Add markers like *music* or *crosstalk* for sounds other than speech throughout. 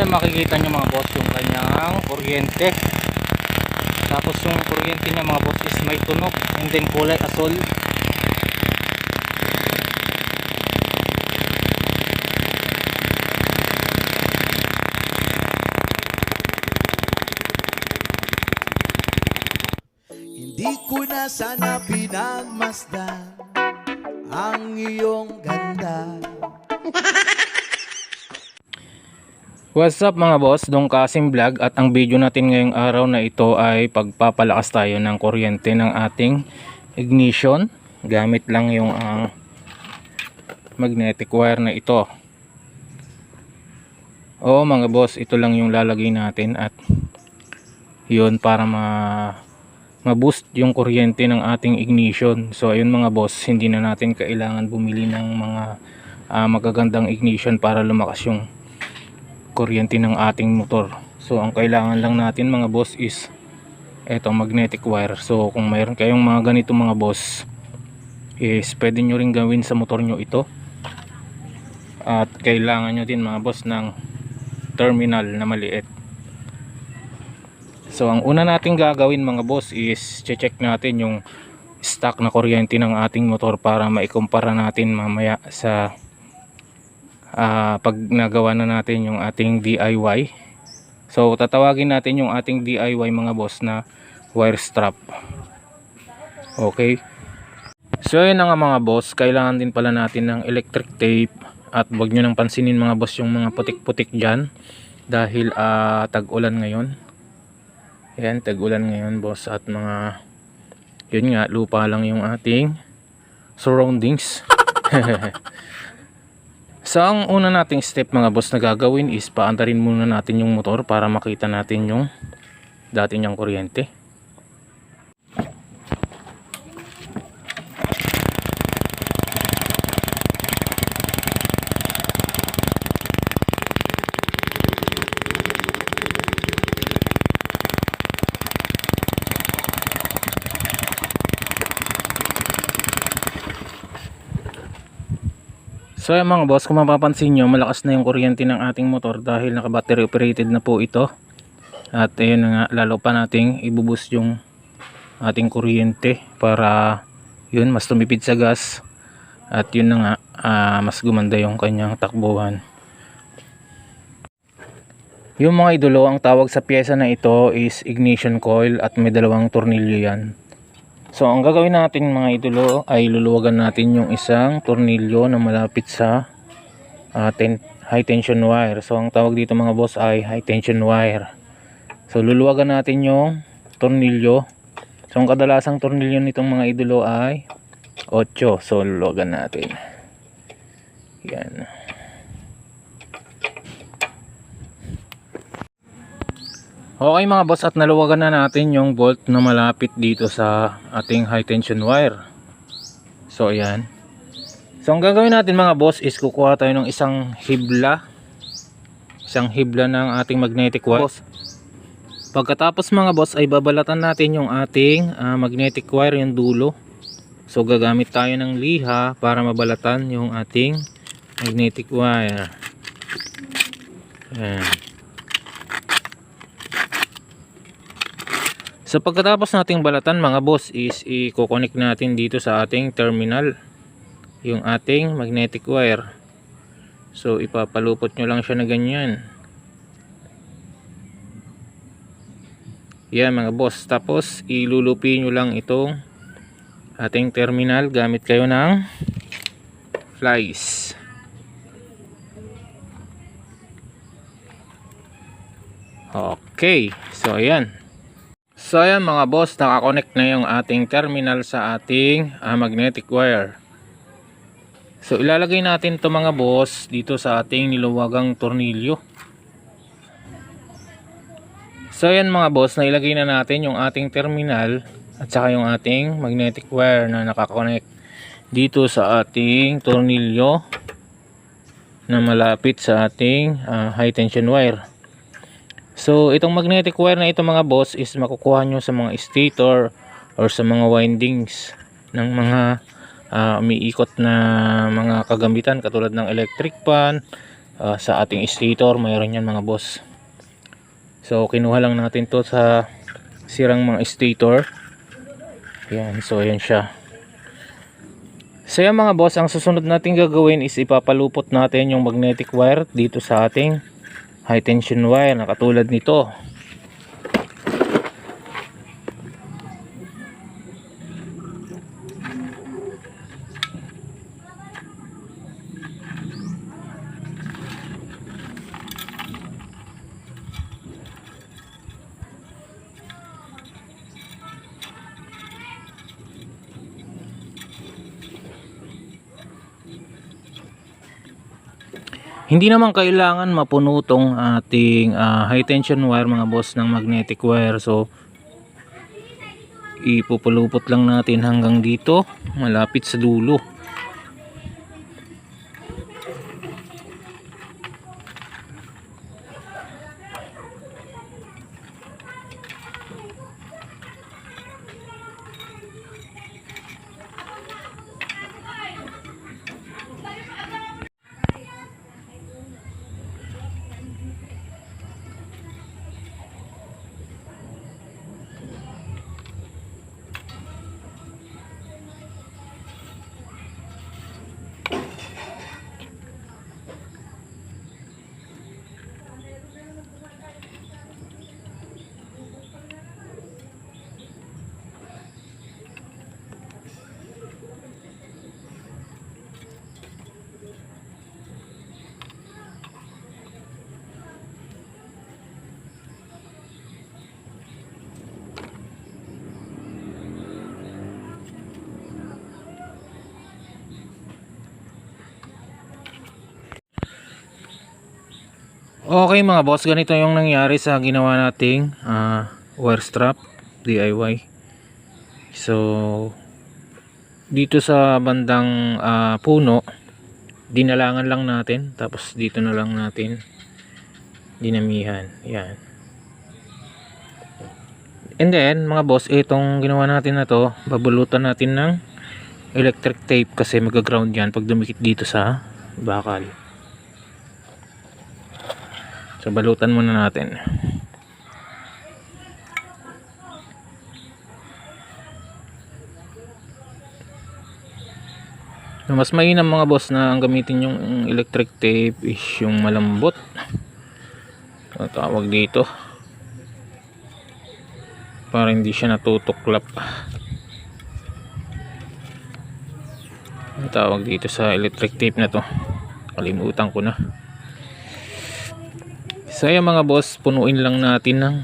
ayan makikita nyo mga boss yung kanyang kuryente. Tapos yung kuryente niya mga boss is may tunog and then kulay asol. Hindi ko na sana pinagmasdan ang iyong ganda. What's up mga boss, Dong Kasim Vlog. At ang video natin ngayong araw na ito ay pagpapalakas tayo ng kuryente ng ating ignition. Gamit lang yung ang magnetic wire na ito. O mga boss ito lang yung lalagay natin at yun para ma ma-boost yung kuryente ng ating ignition. So ayun mga boss hindi na natin kailangan bumili ng mga ah, magagandang ignition para lumakas yung kuryente ng ating motor. So ang kailangan lang natin mga boss is eto magnetic wire. So kung mayroon kayong mga ganito mga boss is pwede nyo rin gawin sa motor nyo ito. At kailangan nyo din mga boss ng terminal na maliit. So ang una natin gagawin mga boss is check natin yung stock na kuryente ng ating motor para maikumpara natin mamaya sa ah, pag nagawa na natin yung ating DIY so tatawagin natin yung ating DIY mga boss na wire strap. Okay? So yun na nga mga boss. Kailangan din pala natin ng electric tape. At wag nyo nang pansinin mga boss yung mga putik-putik dyan. Dahil ah, tag-ulan ngayon. Yan tag-ulan ngayon boss. At mga yun nga lupa lang yung ating surroundings *laughs* So ang una nating step mga boss na gagawin is paandarin muna natin yung motor para makita natin yung dati niyang kuryente. So ayan mga boss, kung mapapansin nyo, malakas na yung kuryente ng ating motor dahil naka battery operated na po ito. At ayun nga, lalo pa nating ibubus yung ating kuryente para yun, mas tumipid sa gas. At yun na nga, ah, mas gumanda yung kanyang takbuhan. Yung mga idolo, ang tawag sa pyesa na ito is ignition coil at may dalawang tornilyo yan. So ang gagawin natin mga idolo ay luluwagan natin yung isang tornilyo na malapit sa ah, ten- high tension wire. So ang tawag dito mga boss ay high tension wire. So luluwagan natin yung tornilyo. So ang kadalasang tornilyo nitong mga idolo ay 8. So luluwagan natin. Yan. Okay mga boss at naluwagan na natin yung bolt na malapit dito sa ating high tension wire. So ayan. So ang gagawin natin mga boss is kukuha tayo ng isang hibla. Isang hibla ng ating magnetic wire. Boss. Pagkatapos mga boss ay babalatan natin yung ating ah, magnetic wire yung dulo. So gagamit tayo ng liha para mabalatan yung ating magnetic wire. Ayan. So pagkatapos nating balatan mga boss is i-connect natin dito sa ating terminal yung ating magnetic wire. So ipapalupot nyo lang siya na ganyan. Yan mga boss. Tapos ilulupi nyo lang itong ating terminal gamit kayo ng flies. Okay. So ayan. So ayan mga boss, nakakonect na yung ating terminal sa ating ah, magnetic wire. So ilalagay natin to mga boss dito sa ating niluwagang tornilyo. So ayan mga boss, nailagay na natin yung ating terminal at saka yung ating magnetic wire na nakakonect dito sa ating tornilyo na malapit sa ating ah, high tension wire. So, itong magnetic wire na ito mga boss is makukuha nyo sa mga stator or sa mga windings ng mga ah, umiikot na mga kagamitan katulad ng electric fan ah, sa ating stator. Mayroon yan mga boss. So kinuha lang natin to sa sirang mga stator. Yan so yan siya. So yan mga boss ang susunod natin gagawin is ipapalupot natin yung magnetic wire dito sa ating high tension wire na katulad nito Hindi naman kailangan mapuno tong ating ah, high tension wire mga boss ng magnetic wire. So ipupulupot lang natin hanggang dito, malapit sa dulo. Okay mga boss, ganito yung nangyari sa ginawa nating ah, wire strap DIY. So dito sa bandang ah, puno, dinalangan lang natin tapos dito na lang natin dinamihan. Yan. And then mga boss, itong ginawa natin na to, babulutan natin ng electric tape kasi mag-ground yan pag dumikit dito sa bakal. So balutan muna natin. So, mas mainam mga boss na ang gamitin yung electric tape is yung malambot. Ang tawag dito. Para hindi siya natutuklap. Ang tawag dito sa electric tape na to. Kalimutan ko na. So ayan mga boss, punuin lang natin ng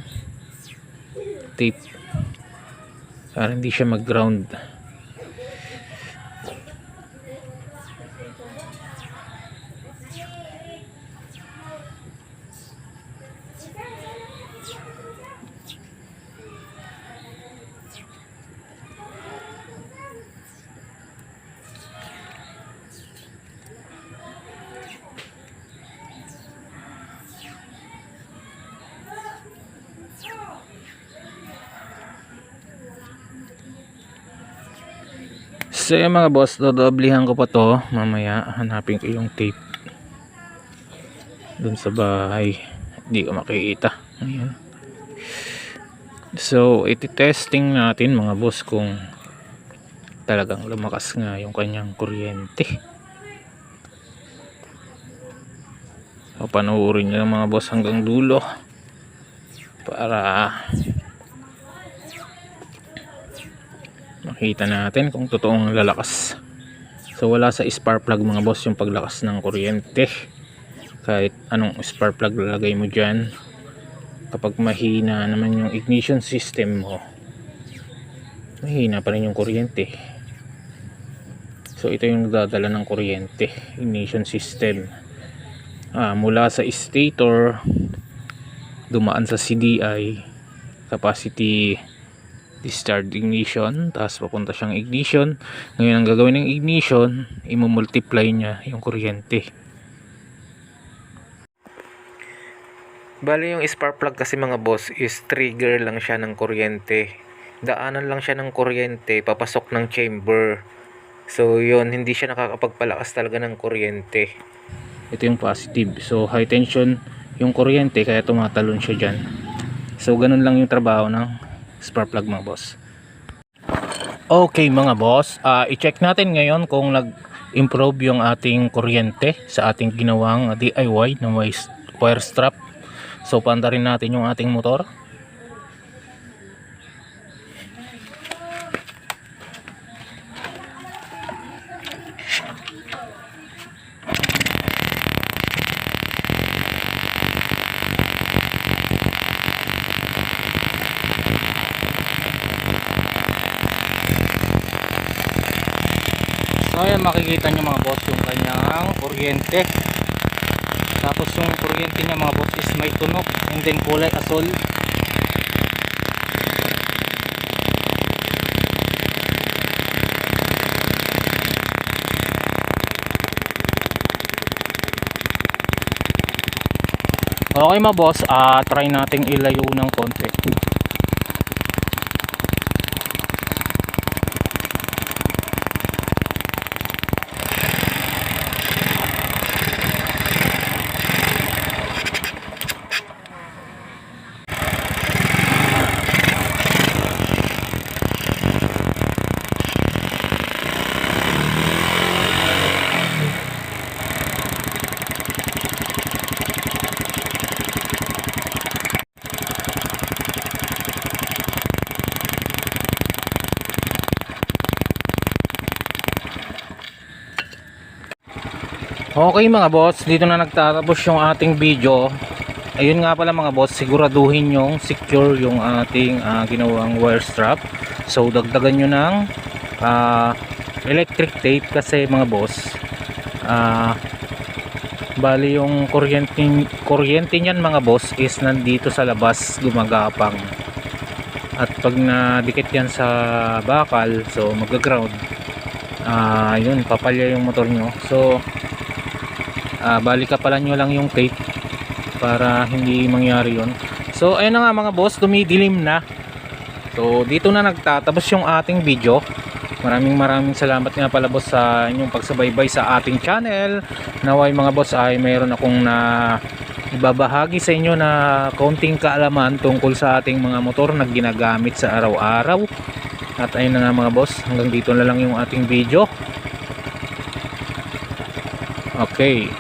tape para hindi siya mag-ground. So ayan mga boss, dodoblihan ko pa to. Mamaya hanapin ko yung tape. Dun sa bahay. Hindi ko makikita. Ayan. So, iti-testing natin mga boss kung talagang lumakas nga yung kanyang kuryente. So, panoorin nyo mga boss hanggang dulo para makita natin kung totoong lalakas. So, wala sa spark plug mga boss yung paglakas ng kuryente. Kahit anong spark plug lalagay mo dyan, kapag mahina naman yung ignition system mo mahina pa rin yung kuryente so ito yung nagdadala ng kuryente ignition system ah, mula sa stator dumaan sa CDI capacity discharge ignition tapos papunta siyang ignition ngayon ang gagawin ng ignition imumultiply niya yung kuryente Bali yung spark plug kasi mga boss is trigger lang siya ng kuryente. Daanan lang siya ng kuryente papasok ng chamber. So yun, hindi siya nakakapagpalakas talaga ng kuryente. ito yung positive so high tension yung kuryente kaya tumatalon siya dyan so ganun lang yung trabaho ng spark plug mga boss. Okay mga boss. Ah i-check natin ngayon kung nag improve yung ating kuryente sa ating ginawang DIY na wire strap. So panda rin natin yung ating motor makikita nyo mga boss yung kanyang kuryente. Tapos yung kuryente niya mga boss is may tunog and then kulay asol. Okay mga boss, ah try nating ilayo ng konti Okay mga boss, dito na nagtatapos yung ating video. Ayun nga pala mga boss, siguraduhin yung secure yung ating ah, ginawang wire strap. So dagdagan nyo ng ah, electric tape kasi mga boss, ah, bali yung kuryente, kuryente niyan mga boss is nandito sa labas gumagapang. At pag nadikit yan sa bakal, so mag-ground. Ah, yun, papalya yung motor nyo. So, ah balikapalan nyo lang yung tape para hindi mangyari yon so ayun na nga mga boss dumidilim na. So dito na nagtatapos yung ating video. Maraming maraming salamat nga pala boss sa inyong pagsabaybay sa ating channel. Naway mga boss ay mayroon akong na ibabahagi sa inyo na konting kaalaman tungkol sa ating mga motor na ginagamit sa araw-araw. At ayun na nga mga boss hanggang dito na lang yung ating video. Okay.